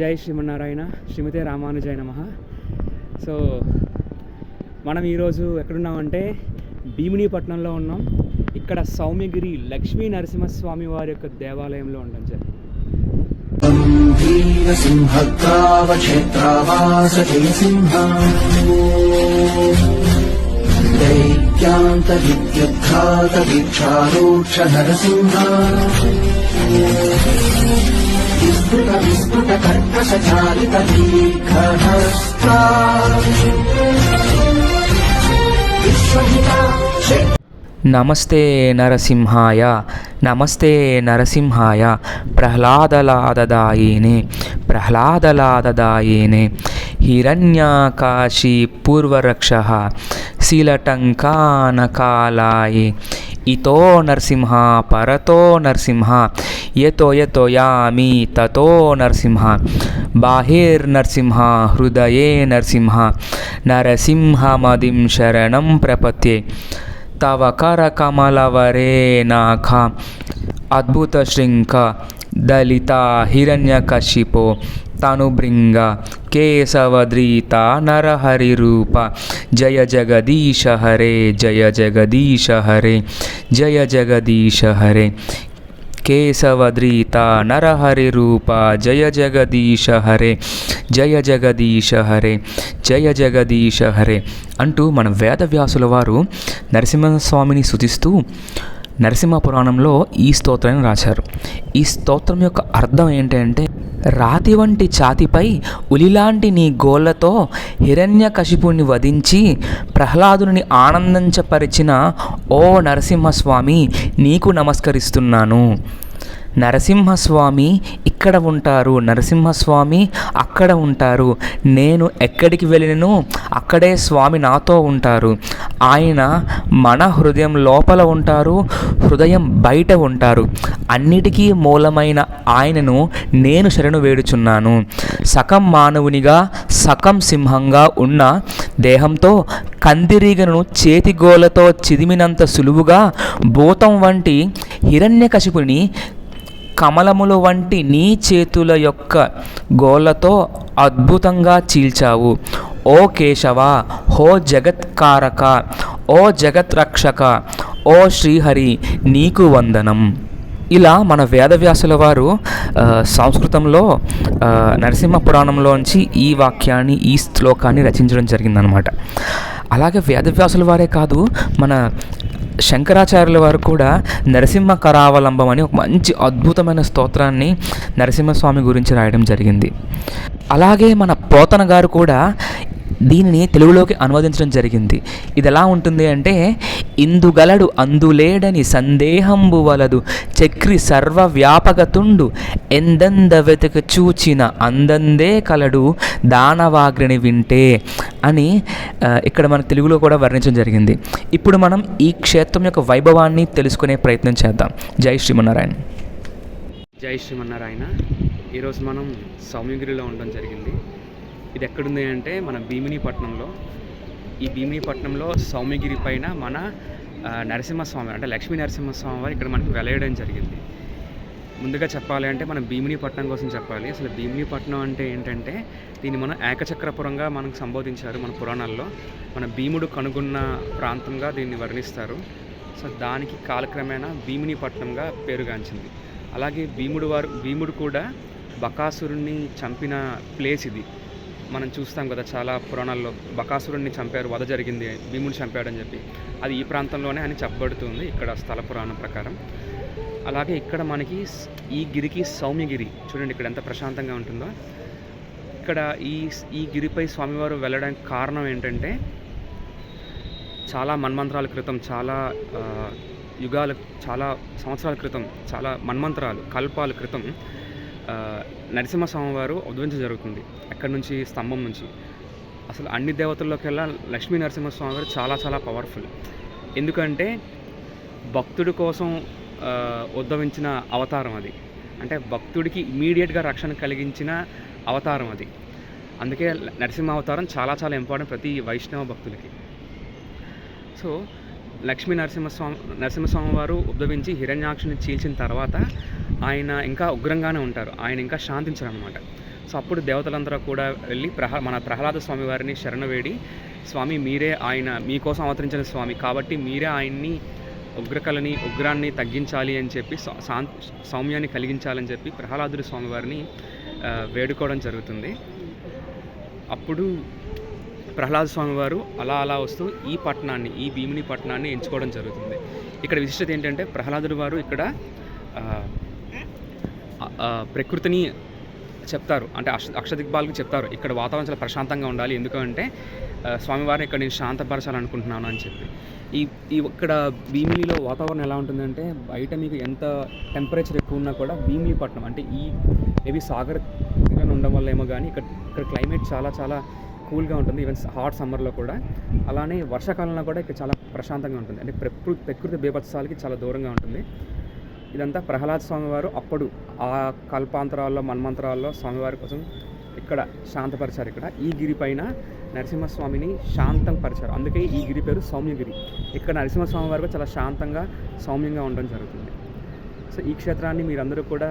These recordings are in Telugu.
జై శ్రీమన్నారాయణ శ్రీమతే రామానుజాయ నమ. సో మనం ఈరోజు ఎక్కడున్నామంటే భీమినిపట్నంలో ఉన్నాం. ఇక్కడ సౌమ్యగిరి లక్ష్మీ నరసింహస్వామి వారి యొక్క దేవాలయంలో ఉండడం జరిగింది. నరసింహ. విస్తృత విస్తృత కర్కశ చాలిత దీర్ఘహస్తా. నమస్తే నరసింహాయ నమస్తే నరసింహాయ ప్రహ్లాదలాదదాయినే ప్రహ్లాదలాదదాయినే. హిరణ్యాకాశీ పూర్వరక్ష శిలటంకానకాలాయి. ఇతో నరసింహ పరతో నరసింహ यतो यतो यामि ततो नरसिंह बाहेर्नृसिंहहृदये नरसिंह नरसिंहमदिं शरणं प्रपत्ये तव करकमलवरे नाख अद्भुतशृङ्ख दलिता हिरण्यकशिपो तनुभृङ्ग केशवद्रीता नरहरिरूप। जय जगदीश हरे जय जगदीश हरे जय जगदीश हरे। కేశవద్రీత నరహరి రూప జయ జగదీశ హరే జయ జగదీశ హరే జయ జగదీశ హరే అంటూ మన వేదవ్యాసుల వారు నరసింహస్వామిని స్తుతిస్తూ నరసింహ పురాణంలో ఈ స్తోత్రాన్ని రాశారు. ఈ స్తోత్రం యొక్క అర్థం ఏంటంటే రాతి వంటి ఛాతిపై ఉలిలాంటి నీ గోళ్ళతో హిరణ్యకశిపుణ్ణి వధించి ప్రహ్లాదుని ఆనందించపరిచిన ఓ నరసింహస్వామి నీకు నమస్కరిస్తున్నాను. నరసింహస్వామి ఇక్కడ ఉంటారు. నరసింహస్వామి అక్కడ ఉంటారు. నేను ఎక్కడికి వెళ్ళినను? అక్కడే స్వామి నాతో ఉంటారు. ఆయన మన హృదయం లోపల ఉంటారు. హృదయం బయట ఉంటారు. అన్నిటికీ మూలమైన ఆయనను నేను శరణు వేడుచున్నాను. సకం మానవునిగా సకం సింహంగా ఉన్న దేహంతో కందిరీగను చేతిగోలతో చిదిమినంత సులువుగా భూతం వంటి హిరణ్యకశిపుని కమలములు వంటి నీ చేతుల యొక్క గోళ్ళతో అద్భుతంగా చీల్చావు. ఓ కేశవ హో జగత్కారక ఓ జగత్రక్షక ఓ శ్రీహరి నీకు వందనం. ఇలా మన వేదవ్యాసుల వారు సంస్కృతంలో నరసింహ పురాణంలోంచి ఈ వాక్యాన్ని ఈ శ్లోకాన్ని రచించడం జరిగిందనమాట అలాగే వేదవ్యాసుల వారే కాదు మన శంకరాచార్యుల వారు కూడా నరసింహ కరావలంబం అని ఒక మంచి అద్భుతమైన స్తోత్రాన్ని నరసింహస్వామి గురించి రాయడం జరిగింది. అలాగే మన పోతన గారు కూడా దీనిని తెలుగులోకి అనువదించడం జరిగింది. ఇది ఎలా ఉంటుంది అంటే ఇందుగలడు అందులేడని సందేహంబు వలదు చక్రి సర్వవ్యాపకతుండు ఎందంద వెతక చూచిన అందందే కలడు దానవాగ్రిని వింటే అని ఇక్కడ మన తెలుగులో కూడా వర్ణించడం జరిగింది. ఇప్పుడు మనం ఈ క్షేత్రం యొక్క వైభవాన్ని తెలుసుకునే ప్రయత్నం చేద్దాం. జై శ్రీమన్నారాయణ. జై శ్రీమన్నారాయణ. ఈరోజు మనం సౌమ్యగిరిలో ఉండడం జరిగింది. ఇది ఎక్కడుంది అంటే మన భీమినీపట్నంలో. ఈ భీమినీపట్నంలో సౌమ్యగిరి పైన మన నరసింహస్వామి అంటే లక్ష్మీ నరసింహస్వామి వారు ఇక్కడ మనకి వెలయడం జరిగింది. ముందుగా చెప్పాలి అంటే మనం భీమినీపట్నం కోసం చెప్పాలి. అసలు భీమినీపట్నం అంటే ఏంటంటే దీన్ని మనం ఏకచక్రపురంగా మనకు సంబోధించారు మన పురాణాల్లో. మన భీముడు కనుగొన్న ప్రాంతంగా దీన్ని వర్ణిస్తారు. సో దానికి కాలక్రమేణా భీమినీపట్నంగా పేరుగాంచింది. అలాగే భీముడు వారు భీముడు కూడా బకాసురుణ్ణి చంపిన ప్లేస్ ఇది. మనం చూస్తాం కదా చాలా పురాణాల్లో బకాసురుణ్ణి చంపారు వధ జరిగింది భీముడు చంపాడని చెప్పి. అది ఈ ప్రాంతంలోనే అని చెప్పబడుతుంది ఇక్కడ స్థల పురాణం ప్రకారం. అలాగే ఇక్కడ మనకి ఈ గిరికి సౌమ్యగిరి చూడండి ఇక్కడ ఎంత ప్రశాంతంగా ఉంటుందో. ఇక్కడ ఈ ఈ గిరిపై స్వామివారు వెళ్ళడానికి కారణం ఏంటంటే చాలా మన్మంత్రాల క్రితం చాలా యుగాల చాలా సంవత్సరాల క్రితం చాలా మన్మంత్రాలు కల్పాల క్రితం నరసింహస్వామి వారు ఉద్భవించడం జరుగుతుంది ఎక్కడి నుంచి స్తంభం నుంచి. అసలు అన్ని దేవతల్లోకెల్లా లక్ష్మీ నరసింహస్వామి వారు చాలా చాలా పవర్ఫుల్ ఎందుకంటే భక్తుడి కోసం ఉద్భవించిన అవతారం అది. అంటే భక్తుడికి ఇమీడియట్గా రక్షణ కలిగించిన అవతారం అది. అందుకే నరసింహ అవతారం చాలా చాలా ఇంపార్టెంట్ ప్రతి వైష్ణవ భక్తులకి. సో లక్ష్మీ నరసింహస్వామి నరసింహస్వామి వారు ఉద్భవించి హిరణ్యాక్షుని చీల్చిన తర్వాత ఆయన ఇంకా ఉగ్రంగానే ఉంటారు. ఆయన ఇంకా శాంతించరనమాట సో అప్పుడు దేవతలందరూ కూడా వెళ్ళి ప్రహ మన ప్రహ్లాద స్వామి వారిని శరణ వేడి స్వామి మీరే ఆయన మీకోసం అవతరించిన స్వామి కాబట్టి మీరే ఆయన్ని ఉగ్రకళని ఉగ్రాన్ని తగ్గించాలి అని చెప్పి శాంత సౌమ్యాన్ని కలిగించాలని చెప్పి ప్రహ్లాదుడి స్వామి వారిని వేడుకోవడం జరుగుతుంది. అప్పుడు ప్రహ్లాద స్వామివారు అలా అలా వస్తూ ఈ పట్టణాన్ని ఈ భీమిని పట్టణాన్ని ఎంచుకోవడం జరుగుతుంది. ఇక్కడ విశిష్టత ఏంటంటే ప్రహ్లాదుడు వారు ఇక్కడ ప్రకృతిని చెప్తారు. అంటే అక్ష అక్షదిగ్బాలకు చెప్తారు. ఇక్కడ వాతావరణం చాలా ప్రశాంతంగా ఉండాలి. ఎందుకంటే స్వామివారిని ఇక్కడ నేను శాంతపరచాలనుకుంటున్నాను అని చెప్పి. ఈ ఈ ఇక్కడ భీమిలిలో వాతావరణం ఎలా ఉంటుందంటే బయట మీకు ఎంత టెంపరేచర్ ఎక్కువ ఉన్నా కూడా భీమిలి పట్టణం అంటే ఈ మేబీ సాగర్ ఉండడం వల్ల ఏమో కానీ ఇక్కడ ఇక్కడ క్లైమేట్ చాలా చాలా కూల్గా ఉంటుంది. ఈవెన్ హాట్ సమ్మర్లో కూడా. అలానే వర్షాకాలంలో కూడా ఇక్కడ చాలా ప్రశాంతంగా ఉంటుంది. అంటే ప్రకృతి ప్రకృతి బీభత్సాలకి చాలా దూరంగా ఉంటుంది. ఇదంతా ప్రహ్లాద్ స్వామివారు అప్పుడు ఆ కల్పాంతరాల్లో మన్మంతరాల్లో స్వామివారి కోసం ఇక్కడ శాంతపరిచారు ఇక్కడ. ఈ గిరి పైన నరసింహస్వామిని శాంతం పరిచారు. అందుకే ఈ గిరి పేరు సౌమ్యగిరి. ఇక్కడ నరసింహస్వామి వారు చాలా శాంతంగా సౌమ్యంగా ఉండడం జరుగుతుంది. సో ఈ క్షేత్రాన్ని మీరందరూ కూడా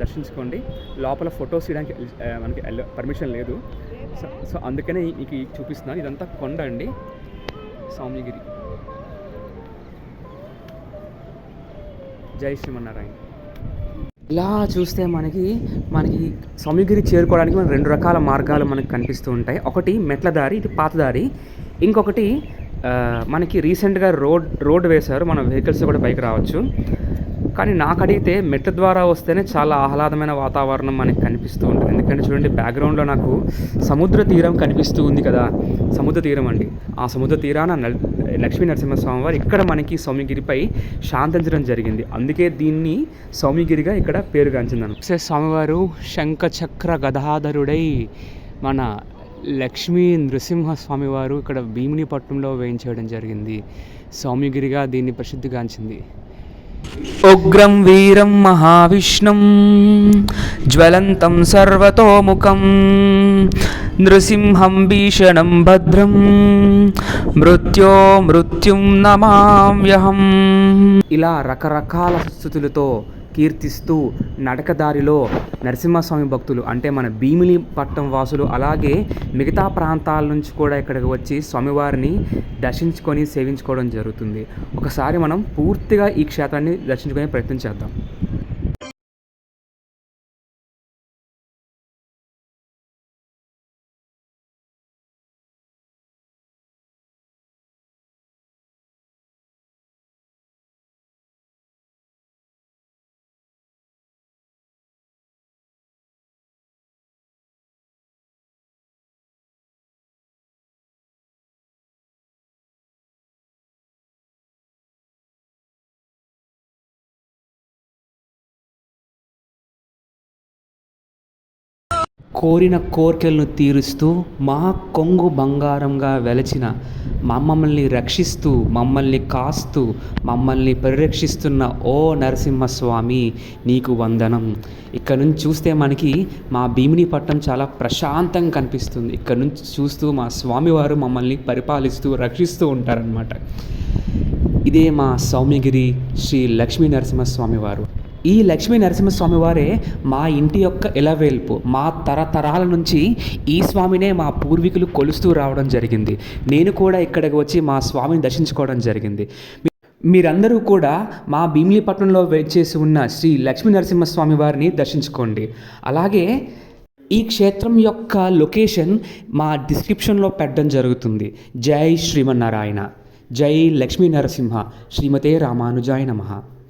దర్శించుకోండి. లోపల ఫొటోస్ తీయడానికి మనకి పర్మిషన్ లేదు. సో సో అందుకనే మీకు చూపిస్తున్నాను. ఇదంతా కొండ అండి. సౌమ్యగిరి. జై శ్రీమన్నారాయణ. ఇలా చూస్తే మనకి మనకి స్వామిగిరి చేరుకోవడానికి మనకి రెండు రకాల మార్గాలు మనకు కనిపిస్తూ ఉంటాయి. ఒకటి మెట్ల దారి ఇది పాత దారి. ఇంకొకటి మనకి రీసెంట్గా రోడ్ రోడ్ వేశారు. మన వెహికల్స్ కూడా పైకి రావచ్చు. కానీ నాకు అడిగితే మెట్ల ద్వారా వస్తేనే చాలా ఆహ్లాదమైన వాతావరణం మనకి కనిపిస్తూ ఉంటుంది. ఎందుకంటే చూడండి బ్యాక్గ్రౌండ్లో నాకు సముద్ర తీరం కనిపిస్తూ ఉంది కదా. సముద్ర తీరం అండి. ఆ సముద్ర తీరాన లక్ష్మీ నరసింహస్వామి వారు ఇక్కడ మనకి సౌమ్యగిరిపై శాంతించడం జరిగింది. అందుకే దీన్ని సౌమ్యగిరిగా ఇక్కడ పేరుగాంచిందను. స్వామివారు శంఖచక్ర గదాధరుడై మన లక్ష్మీ నృసింహస్వామి వారు ఇక్కడ భీమినిపట్నంలో వేయించేయడం జరిగింది. సౌమ్యగిరిగా దీన్ని ప్రసిద్ధిగాంచింది ఉగ్రం వీరం మహావిష్ణుం జ్వలంతం సర్వతోముఖం నృసింహం భీషణం భద్రం మృత్యో మృత్యుం నమామ్యహం. ఇలా రకరకాల స్థుతులతో కీర్తిస్తూ నడకదారిలో నరసింహస్వామి భక్తులు అంటే మన భీమిలి పట్టం వాసులు అలాగే మిగతా ప్రాంతాల నుంచి కూడా ఇక్కడికి వచ్చి స్వామివారిని దర్శించుకొని సేవించుకోవడం జరుగుతుంది. ఒకసారి మనం పూర్తిగా ఈ క్షేత్రాన్ని దర్శించుకునే ప్రయత్నం చేద్దాం. కోరిన కోరికలను తీరుస్తూ మా కొంగు బంగారంగా వెలచిన మమ్మల్ని రక్షిస్తూ మమ్మల్ని కాస్తూ మమ్మల్ని పరిరక్షిస్తున్న ఓ నరసింహస్వామి నీకు వందనం. ఇక్కడ నుంచి చూస్తే మనకి మా భీమిని పట్టణం చాలా ప్రశాంతంగా కనిపిస్తుంది. ఇక్కడ నుంచి చూస్తూ మా స్వామివారు మమ్మల్ని పరిపాలిస్తూ రక్షిస్తూ ఉంటారనమాట ఇదే మా సౌమ్యగిరి శ్రీ లక్ష్మీ నరసింహస్వామి వారు. ఈ లక్ష్మీ నరసింహస్వామి వారే మా ఇంటి యొక్క ఇలవేల్పు మా తరతరాల నుంచి ఈ స్వామినే మా పూర్వీకులు కొలుస్తూ రావడం జరిగింది. నేను కూడా ఇక్కడికి వచ్చి మా స్వామిని దర్శించుకోవడం జరిగింది. మీరందరూ కూడా మా భీమిలీపట్నంలో వేచేసి ఉన్న శ్రీ లక్ష్మీ నరసింహస్వామి వారిని దర్శించుకోండి. అలాగే ఈ క్షేత్రం యొక్క లొకేషన్ మా డిస్క్రిప్షన్లో పెట్టడం జరుగుతుంది. జై శ్రీమన్నారాయణ. జై లక్ష్మీ నరసింహ. శ్రీమతే రామానుజాయ నమః.